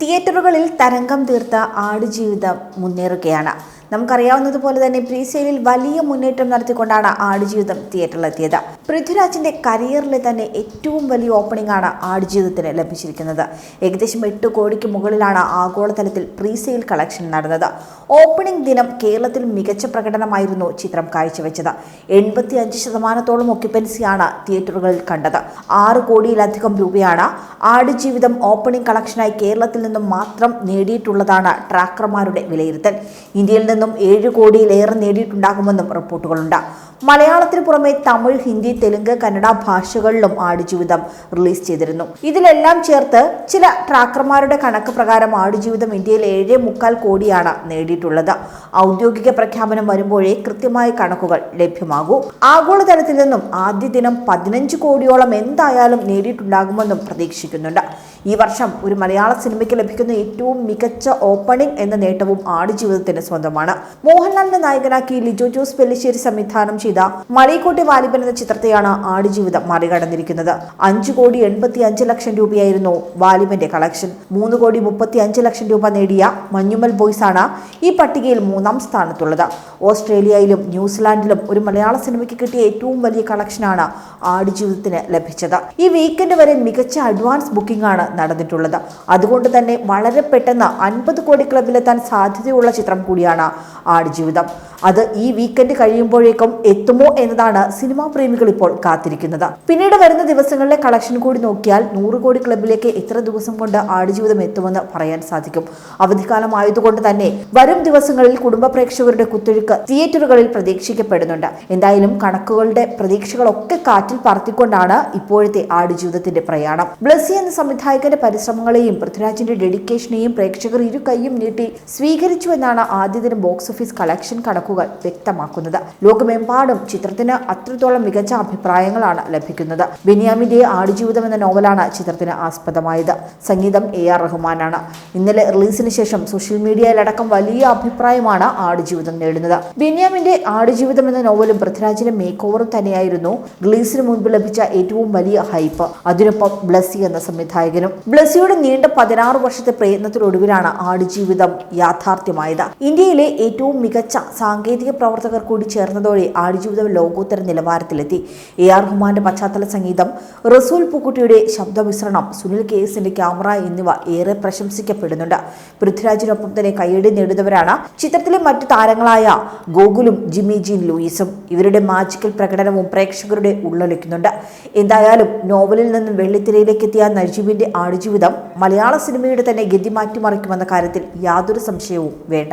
തിയേറ്ററുകളിൽ തരംഗം തീർത്ത ആടുജീവിതം മുന്നേറുകയാണ്. നമുക്കറിയാവുന്നതുപോലെ തന്നെ പ്രീസെയിലിൽ വലിയ മുന്നേറ്റം നടത്തിക്കൊണ്ടാണ് ആടുജീവിതം തിയേറ്ററിലെത്തിയത്. പൃഥ്വിരാജിന്റെ കരിയറിലെ തന്നെ ഏറ്റവും വലിയ ഓപ്പണിംഗ് ആണ് ആടുജീവിതത്തിന് ലഭിച്ചിരിക്കുന്നത്. ഏകദേശം എട്ട് കോടിക്ക് മുകളിലാണ് ആഗോളതലത്തിൽ പ്രീസെയിൽ കളക്ഷൻ നടന്നത്. ഓപ്പണിംഗ് ദിനം കേരളത്തിൽ മികച്ച പ്രകടനമായിരുന്നു ചിത്രം കാഴ്ചവെച്ചത്. എൺപത്തി അഞ്ച് ശതമാനത്തോളം ഒക്യുപ്പൻസിയാണ് തിയേറ്ററുകളിൽ കണ്ടത്. ആറ് കോടിയിലധികം രൂപയാണ് ആടുജീവിതം ഓപ്പണിംഗ് കളക്ഷനായി കേരളത്തിൽ നിന്നും മാത്രം നേടിയിട്ടുള്ളതാണ് ട്രാക്കർമാരുടെ വിലയിരുത്തൽ. ഇന്ത്യയിൽ നിന്നും ഏഴ് കോടിയിലേറെ നേടിയിട്ടുണ്ടാകുമെന്നും റിപ്പോർട്ടുകളുണ്ട്. മലയാളത്തിന് പുറമെ തമിഴ് ഹിന്ദി തെലുങ്ക് കന്നഡ ഭാഷകളിലും ആടുജീവിതം റിലീസ് ചെയ്തിരുന്നു. ഇതിലെല്ലാം ചേർത്ത് ചില ട്രാക്കർമാരുടെ കണക്ക് പ്രകാരം ആടുജീവിതം ഇന്ത്യയിൽ ഏഴ് മുക്കാൽ കോടിയാണ് നേടിയിട്ടുള്ളത്. ഔദ്യോഗിക പ്രഖ്യാപനം വരുമ്പോഴേ കൃത്യമായ കണക്കുകൾ ലഭ്യമാകൂ. ആഗോളതലത്തിൽ നിന്നും ആദ്യ ദിനം പതിനഞ്ച് കോടിയോളം എന്തായാലും നേടിയിട്ടുണ്ടാകുമെന്നും പ്രതീക്ഷിക്കുന്നുണ്ട്. ഈ വർഷം ഒരു മലയാള സിനിമയ്ക്ക് ലഭിക്കുന്ന ഏറ്റവും മികച്ച ഓപ്പണിംഗ് എന്ന നേട്ടവും ആടുജീവിതത്തിന് സ്വന്തമാണ്. മോഹൻലാലിന്റെ നായകനാക്കി ലിജോ ജോസ് പെല്ലിശ്ശേരി സംവിധാനം മളിക്കോട്ടെ വാലിബൻ എന്ന ചിത്രത്തെയാണ് ആടുജീവിതം മറികടന്നിരിക്കുന്നത്. അഞ്ചു കോടി എൺപത്തി അഞ്ച് ലക്ഷം രൂപയായിരുന്നു വാലിബന്റെ കളക്ഷൻ. മൂന്ന് കോടി മുപ്പത്തി അഞ്ച് ലക്ഷം രൂപ നേടിയ മഞ്ഞുമൽ ബോയ്സ് ആണ് ഈ പട്ടികയിൽ മൂന്നാം സ്ഥാനത്തുള്ളത്. ഓസ്ട്രേലിയയിലും ന്യൂസിലാൻഡിലും ഒരു മലയാള സിനിമയ്ക്ക് കിട്ടിയ ഏറ്റവും വലിയ കളക്ഷനാണ് ആടുജീവിതത്തിന് ലഭിച്ചത്. ഈ വീക്കെൻഡ് വരെ മികച്ച അഡ്വാൻസ് ബുക്കിംഗ് ആണ് നടന്നിട്ടുള്ളത്. അതുകൊണ്ട് തന്നെ വളരെ പെട്ടെന്ന് അൻപത് കോടി ക്ലബിലെത്താൻ സാധ്യതയുള്ള ചിത്രം കൂടിയാണ് ആടുജീവിതം. അത് ഈ വീക്കെൻഡ് കഴിയുമ്പോഴേക്കും എത്തുമോ എന്നതാണ് സിനിമാ പ്രേമികൾ ഇപ്പോൾ കാത്തിരിക്കുന്നത്. പിന്നീട് വരുന്ന ദിവസങ്ങളിലെ കളക്ഷൻ കൂടി നോക്കിയാൽ നൂറ് കോടി ക്ലബിലേക്ക് എത്ര ദിവസം കൊണ്ട് ആടുജീവിതം എത്തുമെന്ന് പറയാൻ സാധിക്കും. അവധിക്കാലം ആയതുകൊണ്ട് തന്നെ വരും ദിവസങ്ങളിൽ കുടുംബ പ്രേക്ഷകരുടെ കുത്തൊഴുക്ക് തിയേറ്ററുകളിൽ പ്രതീക്ഷിക്കപ്പെടുന്നുണ്ട്. എന്തായാലും കണക്കുകളുടെ പ്രതീക്ഷകളൊക്കെ കാറ്റിൽ പറത്തിക്കൊണ്ടാണ് ഇപ്പോഴത്തെ ആടുജീവിതത്തിന്റെ പ്രയാണം. ബ്ലസ്സി എന്ന സംവിധായകന്റെ പരിശ്രമങ്ങളെയും പൃഥ്വിരാജിന്റെ ഡെഡിക്കേഷനെയും പ്രേക്ഷകർ ഇരു കൈയും നീട്ടി സ്വീകരിച്ചു എന്നാണ് ആദ്യ ദിനം ബോക്സ് ഓഫീസ് കളക്ഷൻ കണക്കുകൾ വ്യക്തമാക്കുന്നത്. ലോകമെമ്പാടും ചിത്രത്തിന് അത്രത്തോളം മികച്ച അഭിപ്രായങ്ങളാണ് ലഭിക്കുന്നത്. ബെനിയാമിന്റെ ആടുജീവിതം എന്ന നോവലാണ് ചിത്രത്തിന് ആസ്പദമായത്. സംഗീതം എ ആർ റഹ്മാനാണ്. ഇന്നലെ റിലീസിന് ശേഷം സോഷ്യൽ മീഡിയയിലടക്കം വലിയ അഭിപ്രായമാണ് ആടുജീവിതം നേടുന്നത്. ബെനിയാമിന്റെ ആടുജീവിതം എന്ന നോവലും പൃഥ്വിരാജിന്റെ മേക്ക് ഓവറും തന്നെയായിരുന്നു റിലീസിന് മുൻപ് ലഭിച്ച ഏറ്റവും വലിയ ഹൈപ്പ്. അതിനൊപ്പം ബ്ലസ്സി എന്ന സംവിധായകനും ബ്ലസ്സിയുടെ നീണ്ട പതിനാറ് വർഷത്തെ പ്രയത്നത്തിനൊടുവിലാണ് ആടുജീവിതം യാഥാർത്ഥ്യമായത്. ഇന്ത്യയിലെ ഏറ്റവും മികച്ച സാങ്കേതിക പ്രവർത്തകർ കൂടി ചേർന്നതോടെ ആടുജീവിതം ലോകോത്തര നിലവാരത്തിലെത്തി. എ. ആർ. ഹുമാന്റെ പശ്ചാത്തല സംഗീതം റസൂൽ പൂക്കുട്ടിയുടെ ശബ്ദമിശ്രണം സുനിൽ കെ. എസിന്റെ ക്യാമറ എന്നിവ ഏറെ പ്രശംസിക്കപ്പെടുന്നുണ്ട്. പൃഥ്വിരാജിനൊപ്പം തന്നെ കൈയടി നേടുന്നവരാണ് ചിത്രത്തിലെ മറ്റു താരങ്ങളായ ഗോകുലും ജിമ്മി ജീൻ ലൂയിസും. ഇവരുടെ മാജിക്കൽ പ്രകടനവും പ്രേക്ഷകരുടെ ഉള്ളൊലിക്കുന്നുണ്ട്. എന്തായാലും നോവലിൽ നിന്നും വെള്ളിത്തിരയിലേക്ക് എത്തിയ നജീബിന്റെ ആടുജീവിതം മലയാള സിനിമയുടെ തന്നെ ഗതി മാറ്റിമറിക്കുമെന്ന കാര്യത്തിൽ യാതൊരു സംശയവും വേണ്ട.